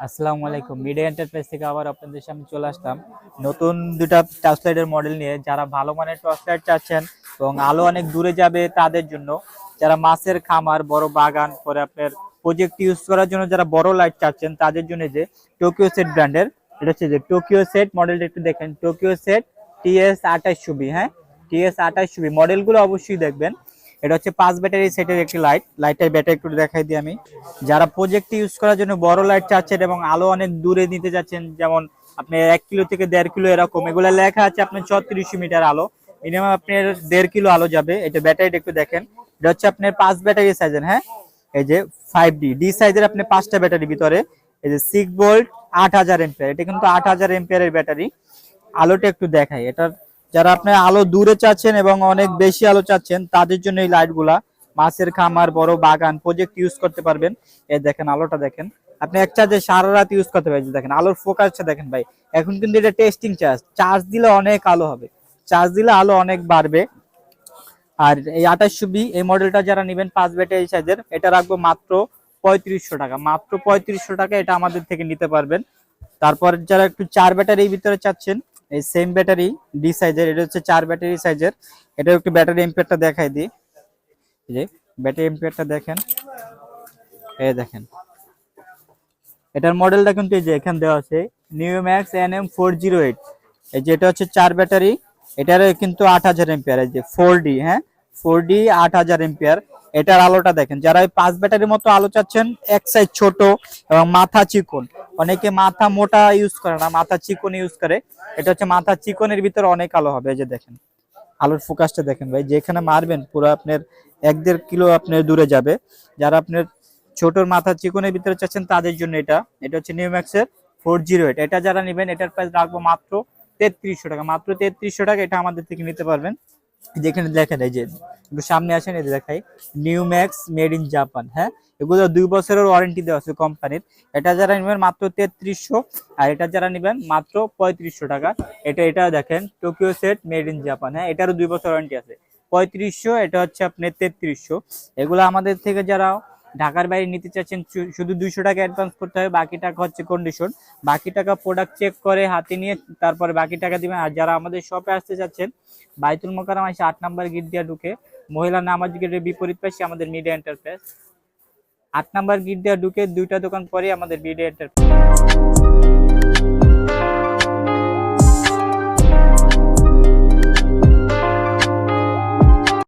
আসসালামু আলাইকুম। Media enterprise থেকে আবার আপনাদের সামনে চলে আসলাম। নতুন দুটা টর্চ লাইটের মডেল নিয়ে যারা ভালো মানের টর্চ লাইট চাচ্ছেন এবং আলো অনেক দূরে যাবে তাদের জন্য যারা মাছের খামার বড় বাগান পরে আপনার প্রজেক্ট ইউজ করার জন্য যারা বড় লাইট চাচ্ছেন তাদের জন্য যে টোকিও সেট ব্র্যান্ডের এটা হচ্ছে যে টোকিও সেট মডেলটা একটু দেখেন। টোকিও সেট টিএস আঠাশ সুবি হ্যাঁ? টিএস আঠাশ সুবি মডেলগুলো অবশ্যই দেখবেন। এটা হচ্ছে পাঁচ ব্যাটারি সেটের একটি লাইট লাইটের ব্যাটারি একটু দেখাই দিই আমি। যারা প্রজেক্ট ইউজ করার জন্য বড় লাইট চাচ্ছেন এবং আলো অনেক দূরে নিতে যাচ্ছেন যেমন আপনি এক কিলো থেকে দেড় কিলো এরকম, এগুলো লেখা আছে আপনার ছত্রিশ মিটার আলো। মিনিমাম আপনার দেড় কিলো আলো যাবে। এটা ব্যাটারিটা একটু দেখেন। এটা হচ্ছে আপনার পাঁচ ব্যাটারি সাইজের হ্যাঁ? এই যে ফাইভ ডি ডি সাইজের আপনি পাঁচটা ব্যাটারি ভিতরে। এই যে সিক্স ভোল্ট আট হাজার এম্পিয়ার এটা কিন্তু আট হাজার এম্পিয়ারের ব্যাটারি আলোটা একটু দেখাই। এটা যারা আপনি আলো দূরে চাচ্ছেন এবং অনেক বেশি আলো চাচ্ছেন, তাদের জন্য এই লাইটগুলা মাছের খামার, বড় বাগান প্রজেক্ট ইউজ করতে পারবেন। এই দেখেন, আলোটা দেখেন। আপনি এক চার্জে সারা রাত ইউজ করতে পারবেন। দেখেন, আলোর ফোকাসটা দেখেন ভাই। এখন কিন্তু এটা টেস্টিং চার্জ চার্জ দিলে অনেক আলো হবে। চার্জ দিলে আলো অনেক বাড়বে। আর এই আঠাশশো বি, এই মডেলটা যারা নেবেন পাঁচ ব্যাটারি সাইজের এটা রাখব মাত্র পঁয়ত্রিশশো টাকা। মাত্র পঁয়ত্রিশশো টাকা এটা আমাদের থেকে নিতে পারবেন। তারপর যারা একটু চার ব্যাটারির ভিতরে চাচ্ছেন এই সেম ব্যাটারি ডি সাইজের এটা হচ্ছে চার ব্যাটারি সাইজের এটা একটু ব্যাটারি এম্পিয়ারটা দেখাই দিই। যে ব্যাটারি এম্পিয়ারটা দেখেন। এই দেখেন। এটার মডেলটা কিন্তু এই যে এখানে দেওয়া আছে new max N M four zero eight এই যে, এটা হচ্ছে চার ব্যাটারি এটার কিন্তু আট হাজার এম্পিয়ার এই যে ফোর ডি হ্যাঁ? ফোর ডি আট হাজার এম্পিয়ার এটার আলোটা দেখেন। যারা এই পাঁচ ব্যাটারির মতো আলো চাচ্ছেন, এক সাইজ ছোট এবং মাথা চিকন। অনেকে মাথা মোটা ইউজ করে না, মাথা চিকন ইউজ করে। এটা হচ্ছে মাথা চিকনের ভিতরে অনেক আলো হবে, এই যে দেখেন। আলোর ফোকাসটা দেখেন ভাই, যেখানে মারবেন, পুরো আপনার এক দেড় কিলো আপনার দূরে যাবে। যারা আপনার ছোটর মাথা চিকনের ভিতরে চাচ্ছেন, তাদের জন্য এটা। এটা হচ্ছে নিউম্যাক্সের ফোর জিরো এইট এটা যারা নেবেন, এটার প্রাইস রাখব মাত্র তেত্রিশশো টাকা। মাত্র তেত্রিশশো টাকা এটা আমাদের থেকে নিতে পারবেন। যেখানে দেখেন, এই যে একটু সামনে আসেন, এই দেখাই, new max made in Japan হ্যাঁ? এগুলো দুই বছরের ওয়ারেন্টি দেওয়া আছে কোম্পানির। এটা যারা নেবেন মাত্র তেত্রিশশো, আর এটা যারা নেবেন মাত্র পঁয়ত্রিশশো টাকা। এটা এটা দেখেন Tokyo set made in Japan হ্যাঁ? এটারও দুই বছর ওয়ারেন্টি আছে। পঁয়ত্রিশশো, এটা হচ্ছে আপনার তেত্রিশশো। এগুলো আমাদের থেকে যারা ঢাকার বাইরে নিতে চাচ্ছেন শুধু দুইশো টাকা অ্যাডভান্স করতে হবে, বাকি টাকা হচ্ছে কন্ডিশন বাকি টাকা প্রোডাক্ট চেক করে হাতে নিয়ে তারপরে বাকি টাকা দিবেন। আর যারা আমাদের শপে আসতে চাচ্ছেন, বাইতুল মোকারম এসে আট নাম্বার গিট দিয়ে ঢুকে, মহিলা নামাজ গেটের বিপরীত পাশে আমাদের মিডিয়া এন্টারপ্রাইজ আট নাম্বার গেট দিয়ে ঢুকে দুইটা দোকান পরে আমাদের মিডিয়া এন্টারপ্রাইজ